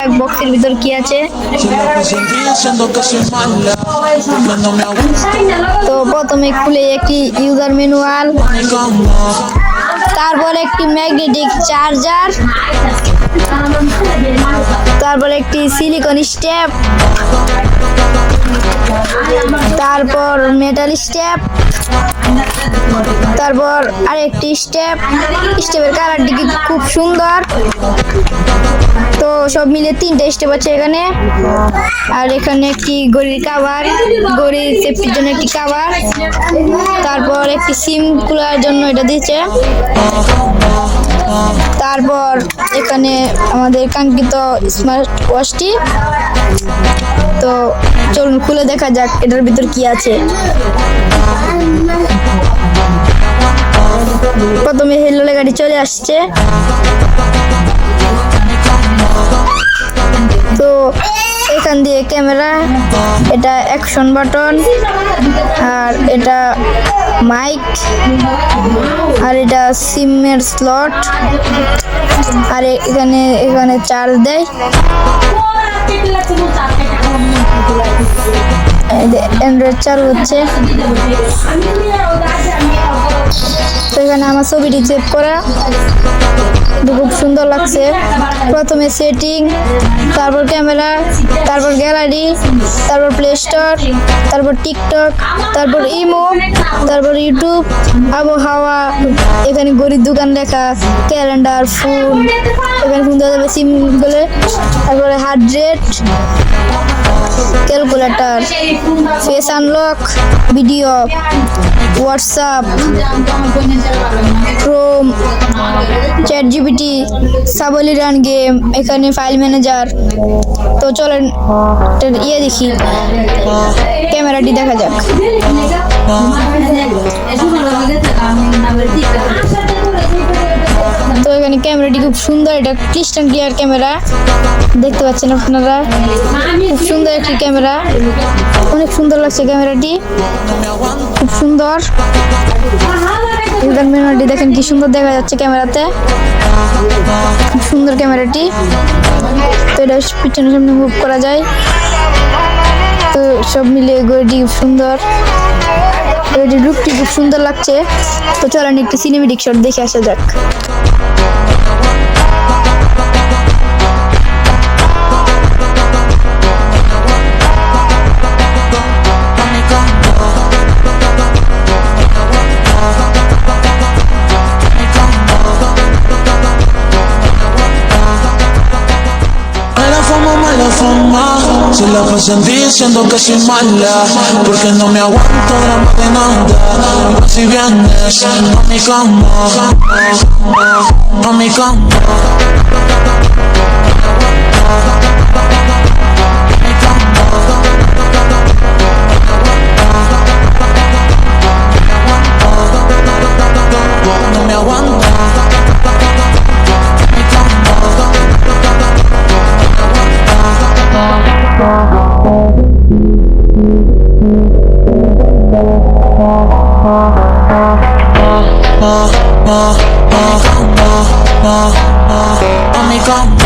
বক্সের ভিতর কি আছে? তো প্রথমে খুলে একটি ইউজার ম্যানুয়াল তারপর একটি ম্যাগনেটিক চার্জার তারপর একটি সিলিকন স্টেপ তারপর মেটাল স্টেপ তারপর আরেকটি স্টেপ স্টেপের কালারটি খুব সুন্দর। তো সব মিলে তিনটে স্টেপ আছে এখানে। আর এখানে একটি গড়ির কাভার গড়ির সেফটির জন্য একটি কাভার তারপর একটি সিম খোলার জন্য এটা দিচ্ছে তারপর এখানে আমাদের কাঙ্ক্ষিত স্মার্ট ওয়াচটি তো চলুন খুলে দেখা যাক এটার ভিতর কি আছে। প্রথমে হেলো গাড়ি চলে আসছে। তো এখান দিয়ে ক্যামেরা, এটা অ্যাকশন বাটন আর এটা মাইক আর এটা সিমের স্লট আর এখানে এখানে চার্জ দেয়। অ্যান্ড্রয়েড চার্জ হচ্ছে। তো এখানে আমার ছবিটি সেভ করা। খুব সুন্দর লাগছে। প্রথমে সেটিং তারপর ক্যামেরা তারপর গ্যালারি তারপর প্লে স্টোর তারপর টিকটক তারপর ইমো তারপর ইউটিউব আবহাওয়া, এখানে গরিব দোকান লেখা ক্যালেন্ডার ফোন এখানে ফোন দেওয়া যাবে সিম বলে তারপরে heart rate calculator face unlock video WhatsApp Chrome chat GPT সাবলি run game এখানে ফাইল ম্যানেজার তো চলেন ইয়ে দেখি, ক্যামেরাটি দেখা যাক। ক্যামেরাটি খুব সুন্দর। এটা ক্রিস্টান ক্লিয়ার ক্যামেরা। দেখতে পাচ্ছেন আপনারা? খুব সুন্দর একটি ক্যামেরা। অনেক সুন্দর লাগছে ক্যামেরাটি। খুব সুন্দর। ইউজার মেনুয়ালটি দেখেন কি সুন্দর দেখা যাচ্ছে ক্যামেরাতে। খুব সুন্দর ক্যামেরাটি। তো এটা পিছনে সামনে মুভ করা যায়। তো সব মিলিয়ে গড়িটি খুব সুন্দর। গড়িটির লুকটি খুব সুন্দর লাগছে। তো চলেন একটি সিনেমেটিক শট দেখে আসা যাক। Se la pasan diciendo que soy mala Porque no me aguanto drama de nada. Vas si vienes a mi cama A mi cama. come